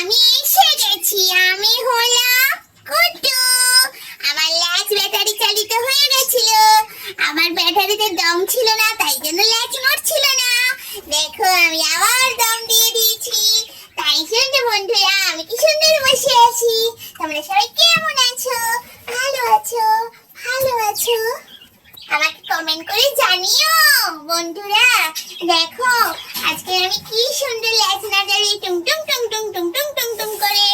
আমি এসে গেছি, আমি হলাম কুটু আমার ল্যাচ ব্যাটারি চালিত হয়ে গেছিল। আমার ব্যাটারিতে দম ছিল না, তাই জন্য ল্যাচ নড়ছিল না। দেখো, আমি আবার দম দিয়ে দিয়েছি। তাই জন্য বন্ধুরা, আমি কি সুন্দর বসে আছি। তোমরা সবাই কেমন আছো? ভালো আছো? ভালো আছো? আমাকে কমেন্ট করে জানিও বন্ধুরা। দেখো আজকে আমি কি সুন্দর ল্যাচ নাচারি টুং টুং টুং টুং টুং টুং টুং টুং করে।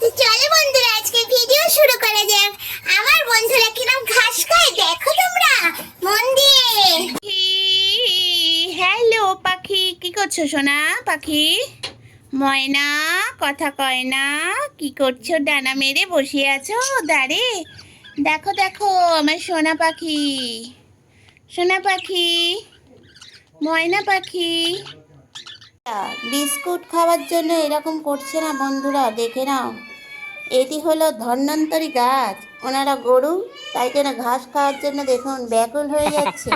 তো চলো বন্ধুরা, আজকে ভিডিও শুরু করা যাক। আমার বন্ধুরা কিরম ঘাস খায়? দেখো তোমরা। মন দিয়ে হ্যালো পাখি, কি করছ সোনা পাখি? ময়না, কথা কয় না, কি করছ? ডানা মেরে বসে আছো? দাঁড়ে। দেখো দেখো, আমার সোনা পাখি। সোনা পাখি, ময়না পাখি। বিস্কুট খাওয়ার জন্য এরকম করছে না বন্ধুরা, দেখে নাও। এটি হলো ধন্বন্তরী গাছ। ওনারা গরু, তাই জন্য ঘাস খাওয়ার জন্য দেখুন, ব্যাকুল হয়ে যাচ্ছে।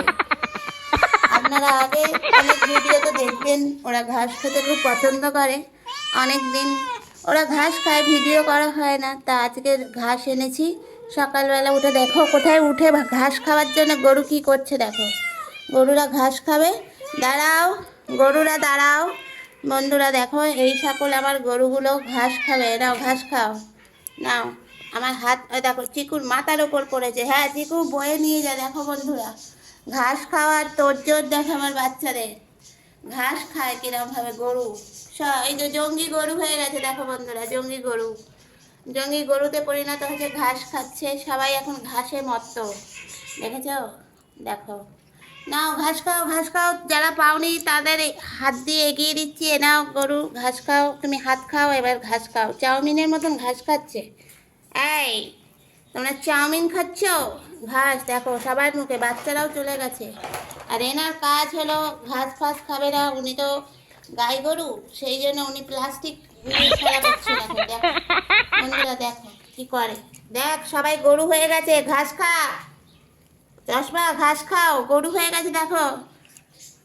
আপনারা আগে অনেক ভিডিওতে দেখবেন, ওরা ঘাস খেতে খুব পছন্দ করে। অনেক দিন ওরা ঘাস খায়, ভিডিও করা হয় না। তা আজকে ঘাস এনেছি। সকালবেলা উঠে দেখো, কোথায় উঠে ঘাস খাওয়ার জন্য গরু কি করছে দেখো। গরুরা ঘাস খাবে। দাঁড়াও, গরুরা দাঁড়াও। বন্ধুরা, দেখো, এই সকল আমার গরুগুলো ঘাস খাবে। নাও, ঘাস খাও। নাও, আমার হাত দেখো, চিকুর মাথার ওপর পড়েছে। হ্যাঁ চিকু বয়ে নিয়ে যা, দেখো বন্ধুরা। ঘাস খাওয়ার তোরজোর দেখো আমার বাচ্চাদের। ঘাস খায় কিরমভাবে গরু। স- এই যে জঙ্গি গরু হয়ে গেছে, দেখো বন্ধুরা, জঙ্গি গরু। জঙ্গি গরুতে পরিণত হচ্ছে ঘাস খাচ্ছে। সবাই এখন ঘাসে মত্ত। দেখেছ? দেখো। নাও ঘাস খাও ঘাস খাও। যারা পাওনি তাদের হাত দিয়ে এগিয়ে দিচ্ছি, এ নাও গরু, ঘাস খাও। তুমি হাত খাও, এবার ঘাস খাও। চাউমিনের মতন ঘাস খাচ্ছে। এই, তোমরা চাউমিন খাচ্ছ? ঘাস, দেখো, সবার মুখে, বাচ্চারাও চলে গেছে। আর এনার কাজ হলো ঘাস ফাস খাবে না, উনি তো গাই গরু, সেই জন্য উনি প্লাস্টিক দেখো কি করে। দেখ, সবাই গরু হয়ে গেছে, ঘাস খা। চশমা ঘাস খাও, গরু হয়ে গেছে দেখো।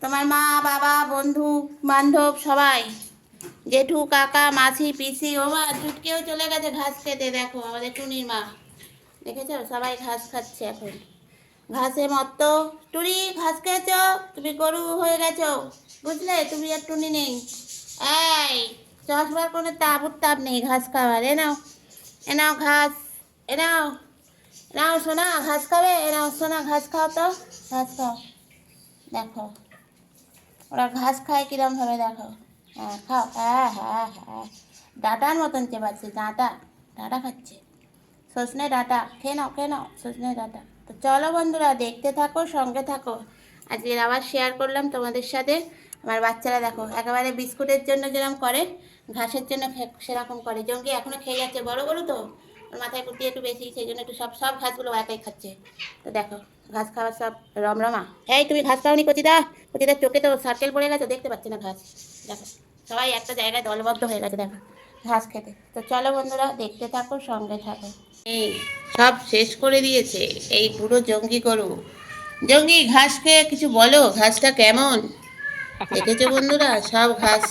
তোমার মা, বাবা, বন্ধু, বান্ধব, সবাই। জেঠু, কাকা, মাসি, পিসি ও মা ছুটকেও চলে গেছে ঘাস খেতে, দেখো, আমাদের টুনির মা। দেখেছ? সবাই ঘাস খাচ্ছে এখন। ঘাসে মত্ত। টুনি, ঘাস খেয়েছ? তুমি গরু হয়ে গেছো। বুঝলে? তুমি আর টুনি নেই। এই, চশমার কোনো তাপ উত্তাপ নেই ঘাস খাওয়ার। এ নাও এ নাও ঘাস, এ নাও। নাও সোনা, ঘাস খাবে? নাও সোনা, ঘাস খাও তো। ঘাস খাও। দেখো। ওরা ঘাস খায় কিরমভাবে দেখো। হ্যাঁ খাও। হ্যাঁ হ্যাঁ হ্যাঁ। ডাটার মতন চেপাচ্ছে ডাঁটা। ডাঁটা খাচ্ছে। সজনে ডাঁটা। খেয়ে নাও খেয়ে নাও, সজনে ডাঁটা। তো চলো বন্ধুরা, দেখতে থাকো, সঙ্গে থাকো। আজকে আবার শেয়ার করলাম তোমাদের সাথে। আমার বাচ্চারা দেখো, একেবারে বিস্কুটের জন্য যেরকম করে, ঘাসের জন্য সেরকম করে। জঙ্গি এখনও খেয়ে যাচ্ছে। বড় বড় তো? মাথায় কুর্তি একটু বেশি, সেই জন্য একটু সব সব ঘাসগুলো একাই খাচ্ছে। তো দেখো, ঘাস খাওয়ার সব রমরমা। এই, তুমি ঘাস খাওনি কচিদা কচিদার চোখে তো সার্কেল পড়ে গেছে, দেখতে পাচ্ছি না ঘাস। দেখো, সবাই একটা জায়গায় দলবদ্ধ হয়ে গেছে, দেখো, ঘাস খেতে। তো চলো বন্ধুরা, দেখতে থাকো, সঙ্গে থাকো। এই, সব শেষ করে দিয়েছে, এই পুরো জঙ্গি গরু। জঙ্গি, ঘাস খেয়ে কিছু বলো, ঘাসটা কেমন? দেখেছ বন্ধুরা, সব ঘাস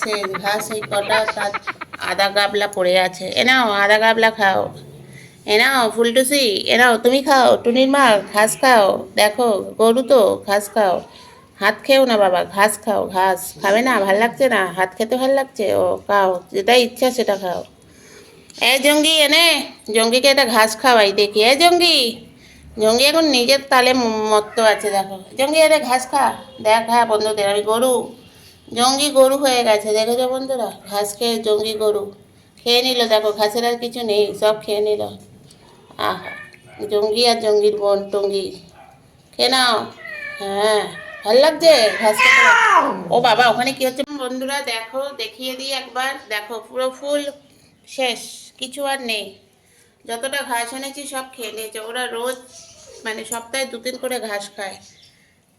ঘাস এই কটা, তার আদা গাবলা পড়ে আছে। এ নাও, আদা গাবলা খাও। এ নাও ফুলটুসি এ নাও তুমি খাও, টুনির মা, ঘাস খাও, দেখো, গরু তো, ঘাস খাও। হাত খেও না বাবা, ঘাস খাও, ঘাস। খাবে না, ভালো লাগছে না, হাত খেতে ভালো লাগছে, ও, খাও, যেটা ইচ্ছা সেটা খাও। এ জঙ্গি, এনে, জঙ্গিকে একটা ঘাস খাওয়াই দেখি। এ জঙ্গি জঙ্গি এখন নিজের তালে মত্ত আছে, দেখো। জঙ্গি এটা ঘাস খা, দেখ হ্যাঁ বন্ধুদের, আমি গরু। জঙ্গি গরু হয়ে গেছে, দেখেছ বন্ধুরা? ঘাস খেয়ে জঙ্গি গরু। খেয়ে নিল, দেখো, ঘাসের আর কিছু নেই, সব খেয়ে নিল। আহা, জঙ্গি আর জঙ্গির বোন টঙ্গি। খেয়ে নাও। হ্যাঁ ভালো লাগছে? ও বাবা, ওখানে কি হচ্ছে? বন্ধুরা, দেখো, দেখিয়ে দিই একবার। দেখো, পুরো ফুল শেষ, কিছু আর নেই। যতটা ঘাস এনেছি, সব খেয়ে নিয়েছে। ওরা রোজ মানে সপ্তাহে দু দিন করে ঘাস খায়।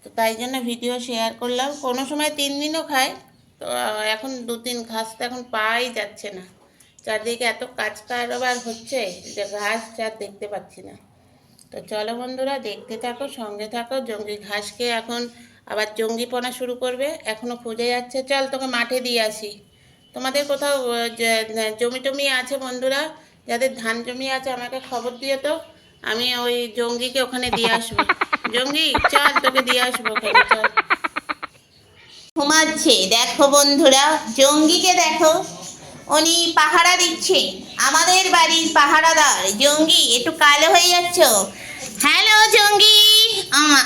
তো তাই জন্য ভিডিও শেয়ার করলাম। কোনো সময় তিন দিনও খায়। তো, এখন দু তিন ঘাস তো এখন পাই যাচ্ছে না। চারদিকে এত কাজ কারবার হচ্ছে যে ঘাস আর দেখতে পাচ্ছি না। তো চলো বন্ধুরা, দেখতে থাকো, সঙ্গে থাকো। জঙ্গি ঘাসকে এখন আবার জঙ্গি জঙ্গিপনা শুরু করবে। এখনও খুঁজে যাচ্ছে। চল, তোকে মাঠে দিয়ে আসি। তোমাদের কোথাও জমি টমি আছে বন্ধুরা? যাদের ধান জমি আছে, আমাকে খবর দিয়ে তো। আমি ওই জঙ্গিকে ওখানে দিয়ে আসব। জঙ্গি, চল, তোকে দিয়ে আসব ওখানে, চল। ঘুমাচ্ছে। দেখো বন্ধুরা, জঙ্গিকে দেখো। উনি পাহারা দিচ্ছে। আমাদের বাড়ির পাহারাদার, জঙ্গি, একটু কালো হয়ে যাচ্ছ। হ্যালো, জঙ্গি। আমা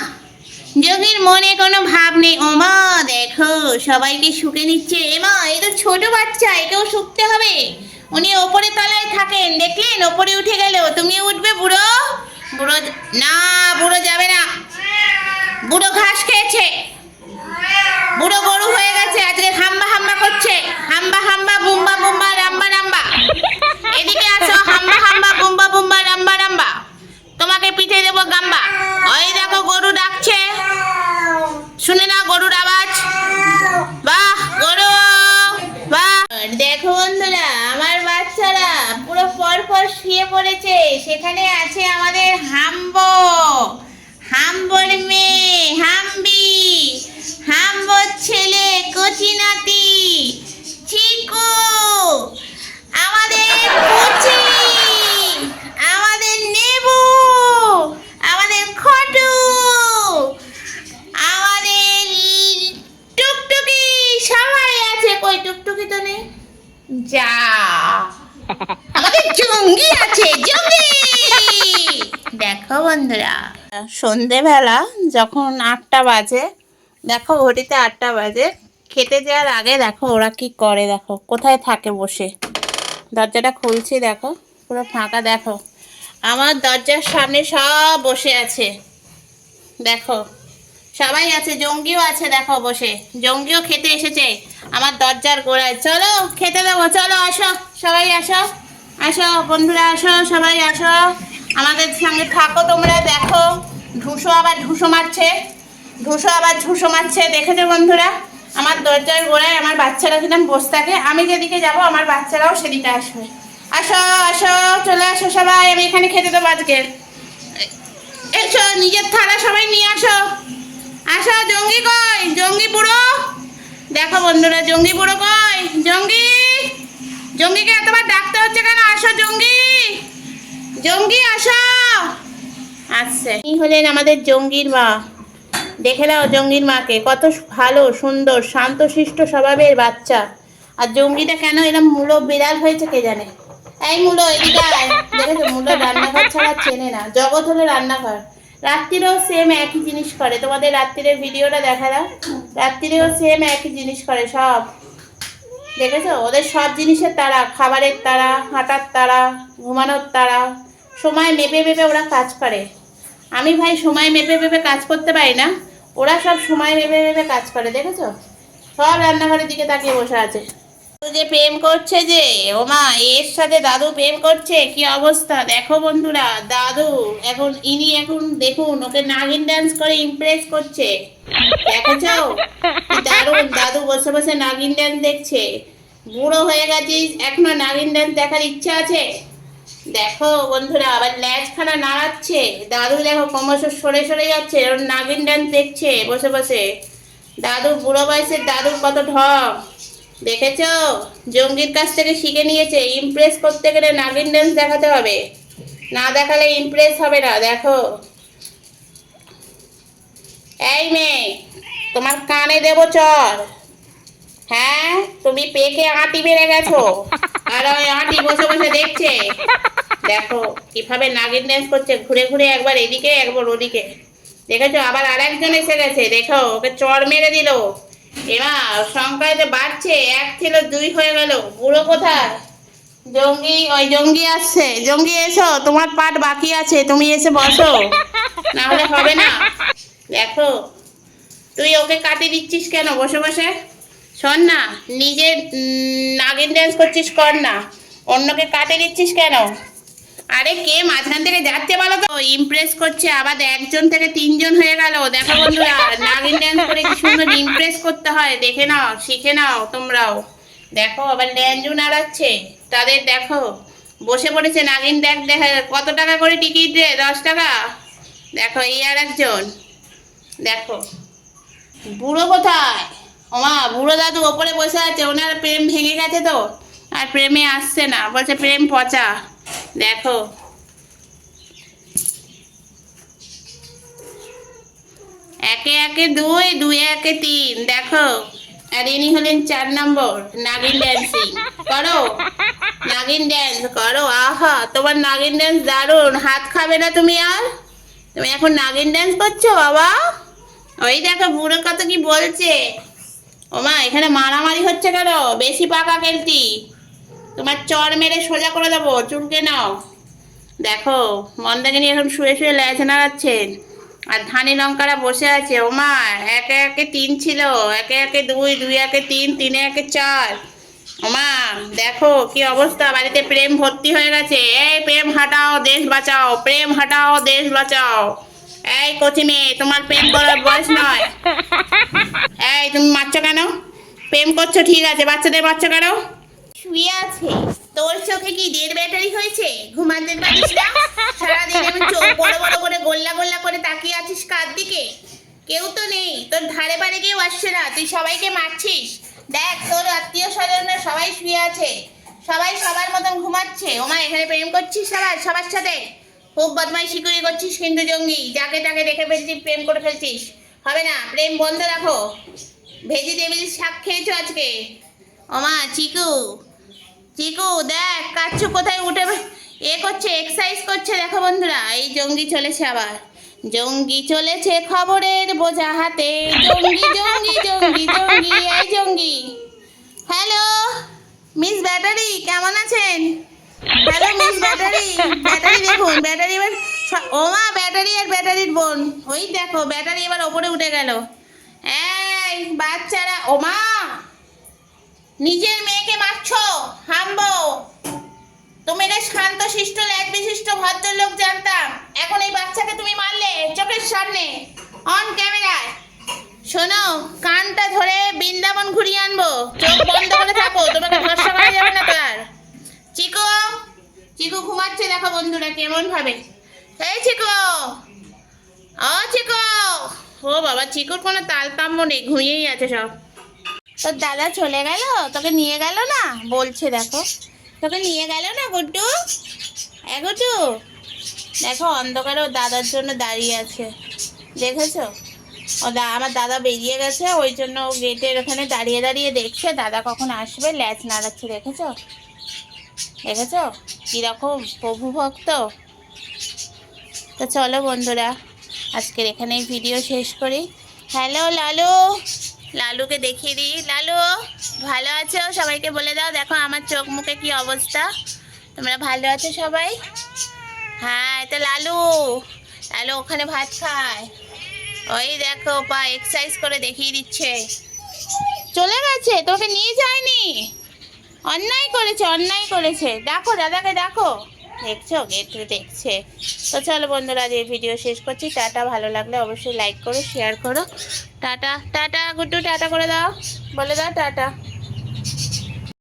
জঙ্গির মনে কোনো ভাব নেই। ওমা, দেখো, সবাইকে শুকে নিচ্ছে। এমা, এ তো ছোট বাচ্চা, একেও শুকতে হবে। উনি ওপরে তলায় থাকেন, দেখলেন ওপরে উঠে গেল। তুমি উঠবে, বুড়ো? বুড়ো, না, বুড়ো যাবে না। বুড়ো ঘাস খেয়েছে। বুড়ো গরু হয়ে গেছে, আজকে হাম্বা হাম্বা করছে। হাম্বা হাম্বা, বুম্বা বুম্বা, রাম্বা রাম্বা। এদিকে আসো, হাম্বা হাম্বা, বুম্বা বুম্বা, রাম্বা রাম্বা। তোমাকে পিঠে দেবো গাম্বা। ওই দেখো গরু ডাকছে। শুনে না গরুর আওয়াজ। বাহ, গরু! বাহ। দেখো বন্ধুরা, আমার বাচ্চারা পুরো পর পর শুয়ে পড়েছে। সেখানে আছে আমাদের হাম্বো। হাম্বর মেয়ে, হাম্বি। হাম্বর ছেলে কচি নাতি। চিকু আমাদের কুচি, আমাদের নেবু, আমাদের খটু, আমাদের টুকটুকি, সবাই আছে কই? টুকটুকি তো নেই? যা। আমাদের জঙ্গি আছে, জঙ্গি। দেখো বন্ধুরা। সন্ধেবেলা যখন আটটা বাজে দেখো, ঘড়িতে আটটা বাজে। খেতে যাওয়ার আগে দেখো ওরা কি করে, দেখো। কোথায় থাকে বসে? দরজাটা খুলছি, দেখো। পুরো ফাঁকা, দেখো। আমার দরজার সামনে সব বসে আছে। দেখো। সবাই আছে, জঙ্গিও আছে, দেখো বসে। জঙ্গিও খেতে এসেছে আমার দরজার গোড়ায়। চলো, খেতে দেবো। চলো, আসো। সবাই আসো। আসো, বন্ধুরা, আসো। সবাই আসো। আমাদের সঙ্গে থাকো তোমরা, দেখো। ঢুসো আবার ঢুসো মারছে। ঢুসো আবার ঝুসো মারছে। দেখেছ বন্ধুরা, আমার দরজার গোড়ায় আমার বাচ্চারা কিরম বসে থাকে, আমি যেদিকে যাব, আমার বাচ্চারাও সেদিকে আসবে। আসো আসো, চলে আসো সবাই, আমি এখানে খেতে দেবো আজকে। এসো, নিজের থালা সবাই নিয়ে আসো। আসো, জঙ্গি কই? জঙ্গি বুড়ো? দেখো বন্ধুরা, জঙ্গি বুড়ো কই? জঙ্গি? জঙ্গিকে এতবার ডাকতে হচ্ছে কেন? আসো, জঙ্গি। জঙ্গি, আসো। আচ্ছা এই হলেন আমাদের জঙ্গির মা। দেখে নাও জঙ্গির মাকে, কত ভালো, সুন্দর, শান্তশিষ্ট স্বভাবের বাচ্চা। আর জঙ্গিটা কেন এরকম মূলো বিড়াল হয়েছে কে জানে? এই মূলো, এদিকে মূলো রান্নাঘর ছাড়া চেনে না, জগৎ হলো রান্নাঘর। রাত্রিরেও সেম একই জিনিস করে। তোমাদের রাত্রিরের ভিডিওটা দেখা দাও। রাত্রিরেও সেম একই জিনিস করে, সব। দেখেছ? ওদের সব জিনিসের তারা, খাবারের তারা, হাঁটার তারা, ঘুমানোর তারা। সময় মেপে মেপে ওরা কাজ করে। আমি ভাই, সময় মেপে মেপে কাজ করতে পারি না? ওরা সব সময় মেপে মেপে কাজ করে, দেখেছ? সব রান্নাঘরের দিকে তাকিয়ে বসে আছে। যে প্রেম করছে যে, ও মা, এর সাথে দাদু প্রেম করছে? কি অবস্থা? দেখো বন্ধুরা, দাদু, এখন, ইনি এখন দেখুন, ওকে নাগিন ডান্স করে ইমপ্রেস করছে। দেখেছ দারুণ, দাদু বসে বসে নাগিন ডান্স দেখছে। বুড়ো হয়ে গেছিস, এখনও নাগিন ডান্স দেখার ইচ্ছা আছে? দেখো বন্ধুরা, আবার ল্যাজখানা নাড়াচ্ছে। দাদু দেখো ক্রমশ সরে সরে যাচ্ছে ওর নাগিন ডান্স দেখছে বসে বসে। দাদু বুড়ো বয়সের দাদুর কত ঢং। দেখেছ? জঙ্গির কাছ থেকে শিখে নিয়েছে ইমপ্রেস করতে গেলে নাগিন ডান্স দেখাতে হবে। না দেখালে ইমপ্রেস হবে না, দেখো। এই মেয়ে, তোমার কানে দেবো চর। হ্যাঁ তুমি পেকে আঁটি বেড়ে গেছো। আর ওই আঁটি বসে বসে দেখছে। দেখো, কীভাবে নাগিন ডান্স করছে। ঘুরে ঘুরে একবার এদিকে, একবার ওদিকে। দেখেছ? আবার আরেকজন এসে গেছে। দেখো, ওকে চড় মেরে দিল। এবার সংখ্যাতে বাড়ছে, এক ছিল দুই হয়ে গেল। বুড়ো কোথায়? জঙ্গি, ওই জঙ্গি আসছে। জঙ্গি, এসো। তোমার পাট বাকি আছে। তুমি এসে বসো। না হলে হবে না। দেখো, তুই ওকে কাটিয়ে দিচ্ছিস কেন? বসে বসে। শোন না নিজের নাগিন ডান্স করছিস কর না। অন্যকে কাটে দিচ্ছিস কেন? আরে কে মাঝখান থেকে যাচ্ছে বলো তো? ইমপ্রেস করছে আবার একজন থেকে তিনজন হয়ে গেল। দেখো বন্ধুরা, নাগিন ডান্স করে কি সুন্দর ইমপ্রেস করতে হয়, দেখে নাও, শিখে নাও তোমরাও। দেখো, আবার ল্যাঞ্জু নাড়াচ্ছে। তাদের দেখো, বসে পড়েছে নাগিন দেখ, দেখা কত টাকা করে টিকিট রে? দশ টাকা? দেখো, এই আর একজন। দেখো। বুড়ো কোথায়? ওমা, বুড়ো দাদু ওপরে বসে আছে, ওনার প্রেম ভেঙে গেছে তো। আর প্রেমে আসছে না, বলছে প্রেম পচা। দেখো। একে একে দুই দুই একে তিন, দেখো। আর ইনি হলেন চার নম্বর, নাগিন ড্যান্সিং করো। নাগিন ড্যান্স করো, আহা, তোমার নাগিন ড্যান্স দারুণ। হাত খাবে না তুমি আর? তুমি এখন নাগিন ড্যান্স করছ, বাবা? ওই দেখো, বুড়ো কত কি বলছে। ওমা এখানে মারামারি হচ্ছে কেন? বেশি পাকা কেলতি তোমার চর মেরে সোজা করে দেবো, চুলকে নাও। দেখো, মন্দাকিনী এখন শুয়ে শুয়ে ল্যাচ নাড়াচ্ছেন। আর ধানি লঙ্কারা বসে আছে। ওমা একে একে তিন ছিল। একে একে দুই দুই একে তিন, তিনে একে চার। ওমা দেখো কি অবস্থা। বাড়িতে প্রেম ভর্তি হয়ে গেছে। এই প্রেম হাটাও, দেশ বাঁচাও। প্রেম হাটাও, দেশ বাঁচাও। এই কচি মেয়ে, তোমার প্রেম করার বয়স নয়। এই, তুমি মারছো কেন? প্রেম করছ, ঠিক আছে, বাচ্চাদের বাচ্চা কেন? শুয়ে আছে। তোর চোখে কি দেড় ব্যাটারি হয়েছে? ঘুমাতে পারিস না? সারাদিন আমি চোখ বড় বড় করে, গোল্লা গোল্লা করে তাকিয়ে আছিস কার দিকে? কেউ তো নেই। তোর ধারে পারে কেউ আসছে না। তুই সবাইকে মারছিস। দেখ, তোর আত্মীয় স্বজনরা সবাই শুয়ে আছে। সবাই সবার মতন ঘুমাচ্ছে। ওমা, এখানে প্রেম করছিস সবার? সবার সাথে? খুব বদমাইশি করে করছিস কিন্তু জঙ্গি। যাকে তাকে দেখে ফেলছিস, প্রেম করে ফেলছিস। হবে না, প্রেম বন্ধ রাখো। ভেজি দেবীর শাক খেয়েছো আজকে? ওমা, চিকু। চিকু, দেখ কাচ্ছু কোথায় উঠে এ করছে এক্সারসাইজ করছে, দেখো বন্ধুরা। এই জঙ্গি চলেছে আবার। জঙ্গি চলেছে খবরের বোঝা হাতে। জঙ্গি জঙ্গি জঙ্গি জঙ্গি, এই জঙ্গি। হ্যালো, মিস ব্যাটারি, কেমন আছেন? হ্যালো, মিস ব্যাটারি দেখুন ব্যাটারি এবার স- ওমা ব্যাটারি আর ব্যাটারির বোন ওই দেখো, ব্যাটারি এবার ওপরে উঠে গেল। এই বাচ্চারা ওমা নিজের মেয়েকে মারছো? হামবো! তুমি এটা শান্ত, শিষ্ট ল্যাজ বিশিষ্ট, ভদ্রলোক জানতাম। এখন এই বাচ্চাকে তুমি মারলে চোখের সামনে অন ক্যামেরায় শোনো, কানটা ধরে বৃন্দাবন ঘুরিয়ে আনব। চোখ বন্ধ করে থাকো, তোমাকে ভরসা করা যাবে না তার। চিকো, চিকু ঘুমাচ্ছে, দেখো বন্ধুরা কেমন ভাবে এই চিকো! ও চিকো! ও বাবা, চিকুর কোনো তালতাম্য নেই, ঘুমিয়েই আছে সব। তোর দাদা চলে গেল? তোকে নিয়ে গেল না? বলছে, দেখো। তোকে নিয়ে গেল না, গুড্ডু? এ দেখো, অন্ধকারে ওর দাদার জন্য দাঁড়িয়ে আছে। দেখেছ? ও দা, আমার দাদা বেরিয়ে গেছে, ওই জন্য ও গেটের ওখানে দাঁড়িয়ে দাঁড়িয়ে দেখছে। দাদা কখন আসবে? ল্যাচ নাড়াচ্ছে, দেখেছ? দেখেছ? কীরকম প্রভু ভক্ত তো চলো, বন্ধুরা। আজকের এখানেই ভিডিও শেষ করি। হ্যালো লালু। লালুকে দেখিয়ে দিই। লালু, ভালো আছো? সবাইকে বলে দাও, দেখো আমার চোখ মুখে কি অবস্থা। তোমরা ভালো আছো সবাই? হ্যাঁ এটা লালু। লালু, ওখানে ভাত খায়। ওই দেখো পা এক্সারসাইজ করে দেখিয়ে দিচ্ছে। চলে গেছে, তোকে নিয়ে যায়নি। অন্যায় করেছে অন্যায় করেছে। দেখো, দাদাকে দেখো। দেখছ গেট দেখছে। তো চলো বন্ধুরা, আজ এই ভিডিও শেষ করছি। টাটা, ভালো লাগলে অবশ্যই লাইক করো শেয়ার করো। টাটা টাটা, গুড্ডু, টাটা করে দাও। বলে দাও টাটা।